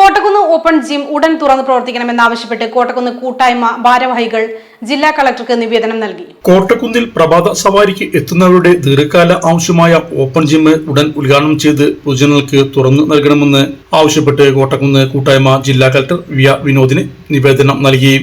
Kottakkunnu open gym ഉടൻ തുറന്ന് പ്രവർത്തിക്കണമെന്നാവശ്യപ്പെട്ട് കോട്ടക്കുന്ന് കൂട്ടായ്മ ഭാരവാഹികൾ ജില്ലാ കളക്ടർക്ക് നിവേദനം നൽകി. കോട്ടക്കുന്നിൽ പ്രഭാത സവാരിക്ക് എത്തുന്നവരുടെ ദീർഘകാല ആവശ്യമായ ഓപ്പൺ ജിം ഉടൻ ഉദ്ഘാടനം ചെയ്ത് പൊതുജനങ്ങൾക്ക് തുറന്നു നൽകണമെന്ന് ആവശ്യപ്പെട്ട് കോട്ടക്കുന്ന് കൂട്ടായ്മ ജില്ലാ കളക്ടർ വി ആർ വിനോദിന് നിവേദനം നൽകി.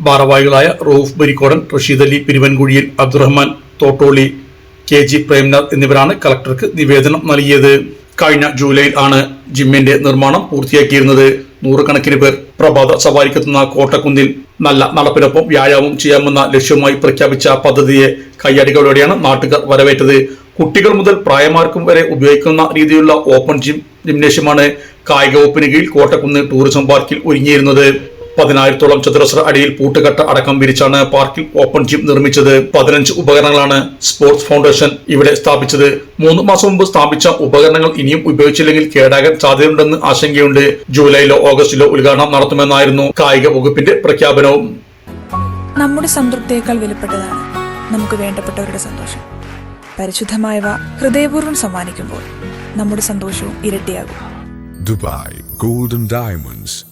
ഭാരവാഹികളായ റൌഫ് ബരിക്കോടൻ റഷീദ് അലി പിരുവൻകുഴിയിൽ അബ്ദുറഹ്മാൻ തോട്ടോളി കെ ജി പ്രേംനാഥ് എന്നിവരാണ് കളക്ടർക്ക് നിവേദനം നൽകിയത്. കഴിഞ്ഞ ജൂലൈയിൽ ആണ് ജിമ്മിന്റെ നിർമ്മാണം പൂർത്തിയാക്കിയിരുന്നത്. നൂറുകണക്കിന് പേർ പ്രഭാത സവാരിക്കെത്തുന്ന കോട്ടക്കുന്നിൽ നല്ല നടപ്പിനൊപ്പം വ്യായാമം ചെയ്യാമെന്ന ലക്ഷ്യവുമായി പ്രഖ്യാപിച്ച പദ്ധതിയെ കയ്യടികളോടെയാണ് നാട്ടുകാർ വരവേറ്റത്. കുട്ടികൾ മുതൽ പ്രായമാർക്കും വരെ ഉപയോഗിക്കുന്ന രീതിയിലുള്ള ഓപ്പൺ ജിം ജിംനേഷ്യമാണ് കായിക വകുപ്പിന് കീഴിൽ കോട്ടക്കുന്ന് ടൂറിസം പാർക്കിൽ ഒരുങ്ങിയിരുന്നത്. പതിനായിരത്തോളം ചതുരശ്ര അടിയിൽ പൂട്ടുകട്ട അടക്കം വിരിച്ചാണ് പാർക്കിൽ ഓപ്പൺ ജിം നിർമ്മിച്ചത്. പതിനഞ്ച് ഉപകരണങ്ങളാണ് സ്പോർട്സ് ഫൗണ്ടേഷൻ ഇവിടെ സ്ഥാപിച്ചത്. മൂന്ന് മാസം മുമ്പ് സ്ഥാപിച്ച ഉപകരണങ്ങൾ ഇനിയും ഉപയോഗിച്ചില്ലെങ്കിൽ കേടാകാൻ സാധ്യതയുണ്ടെന്ന് ആശങ്കയുണ്ട്. ജൂലൈയിലോ ഓഗസ്റ്റിലോ ഉദ്ഘാടനം നടത്തുമെന്നായിരുന്നു കായിക വകുപ്പിന്റെ പ്രഖ്യാപനവും. നമ്മുടെ സംതൃപ്തിയേക്കാൾ വിലപ്പെട്ടതാണ് നമുക്ക് വേണ്ടപ്പെട്ടവരുടെ സന്തോഷം. പരിശുദ്ധമായവ ഹൃദയപൂർവം സമ്മാനിക്കുമ്പോൾ നമ്മുടെ സന്തോഷവും ഇരട്ടിയാകും. Dubai golden Diamonds,